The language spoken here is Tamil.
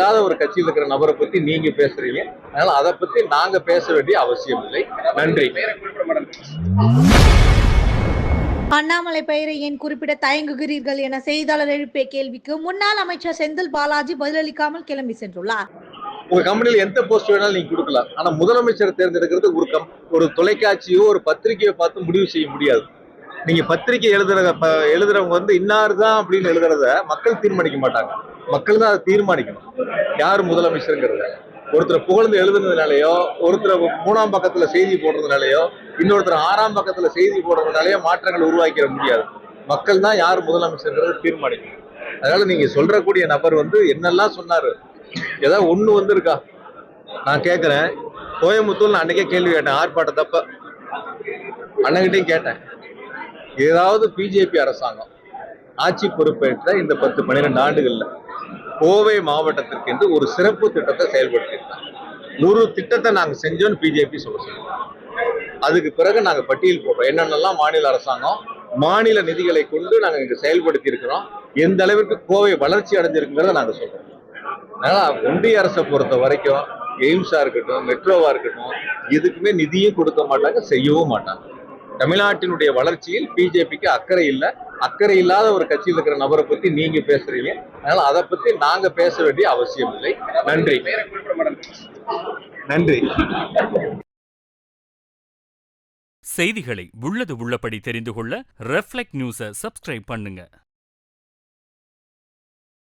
இல்லாத ஒரு கட்சியில் இருக்கிற நபரை பத்தி நீங்க பேசுறீங்க. அதனால அதை பத்தி நாங்க பேச வேண்டிய அவசியம் இல்லை. நன்றி. அண்ணாமலை பெயரை ஏன் குறிப்பிட தயங்குகிறீர்கள் என செய்தியாளர் எழுப்பிய கேள்விக்கு முன்னாள் அமைச்சர் செந்தில் பாலாஜி பதிலளிக்காமல் கிளம்பி சென்றுள்ளார். உங்க கம்பெனில எந்த போஸ்ட் வேணாலும் நீங்க கொடுக்கலாம். ஆனா முதலமைச்சரை தேர்ந்தெடுக்கிறது ஒரு கம் ஒரு தொலைக்காட்சியோ ஒரு பத்திரிகையோ பார்த்து முடிவு செய்ய முடியாது. நீங்க பத்திரிகை எழுதுற எழுதுறவங்க வந்து இன்னார் தான் அப்படின்னு எழுதுறத மக்கள் தீர்மானிக்க மாட்டாங்க. மக்கள் தான் அதை தீர்மானிக்கணும். யார் முதலமைச்சருங்கிறத. ஒருத்தர் புகழ்ந்து எழுதுனதுனாலயோ ஒருத்தர் மூணாம் பக்கத்துல செய்தி போடுறதுனாலயோ இன்னொருத்தர் ஆறாம் பக்கத்துல செய்தி போடுறதுனாலயோ மாற்றங்கள் உருவாக்கிட முடியாது. மக்கள் தான் யார் முதலமைச்சர்ங்கிறத தீர்மானிக்கணும். அதனால நீங்க சொல்றக்கூடிய நபர் வந்து என்னெல்லாம் சொன்னாரு? ஏதாவது ஒண்ணு வந்திருக்கா? நான் கேட்கிறேன் கோயம்புத்தூர்ல நான் அன்னைக்கே கேள்வி கேட்டேன் ஆர்ப்பாட்டத்தப்ப. அண்ணகிட்டையும் கேட்டேன். ஏதாவது பிஜேபி அரசாங்கம் ஆட்சி பொறுப்பேற்ற இந்த பத்து பன்னிரெண்டு ஆண்டுகள்ல கோவை மாவட்டத்திற்கு என்று ஒரு சிறப்பு திட்டத்தை செயல்படுத்தியிருக்காங்க. நூறு திட்டத்தை நாங்க செஞ்சோம்னு பிஜேபி சொல்ல சொல்லுவோம் அதுக்கு பிறகு நாங்க பட்டியல் போடுறோம். என்னென்னலாம் மாநில அரசாங்கம் மாநில நிதிகளை கொண்டு நாங்க இங்க செயல்படுத்தி இருக்கிறோம் எந்த அளவிற்கு கோவை வளர்ச்சி அடைஞ்சிருக்குங்கிறத நாங்க சொல்கிறோம் அதனால ஒன்றிய அரசை பொறுத்த வரைக்கும் எய்ம்ஸாக இருக்கட்டும் மெட்ரோவா இருக்கட்டும் எதுக்குமே நிதியும் கொடுக்க மாட்டாங்க செய்யவும் மாட்டாங்க. தமிழ்நாட்டினுடைய வளர்ச்சியில் பிஜேபிக்கு அக்கறை இல்லை. அக்கறை இல்லாத ஒரு கட்சியில் இருக்கிற நபரை பத்தி நீங்க பேசுறீங்க. அதனால அதை பத்தி நாங்க பேச வேண்டிய அவசியம் இல்லை. நன்றி. நன்றி. செய்திகளை உள்ளது உள்ளபடி தெரிந்து கொள்ள ரெஃப்ளெக்ட் நியூஸை சப்ஸ்கிரைப் பண்ணுங்க.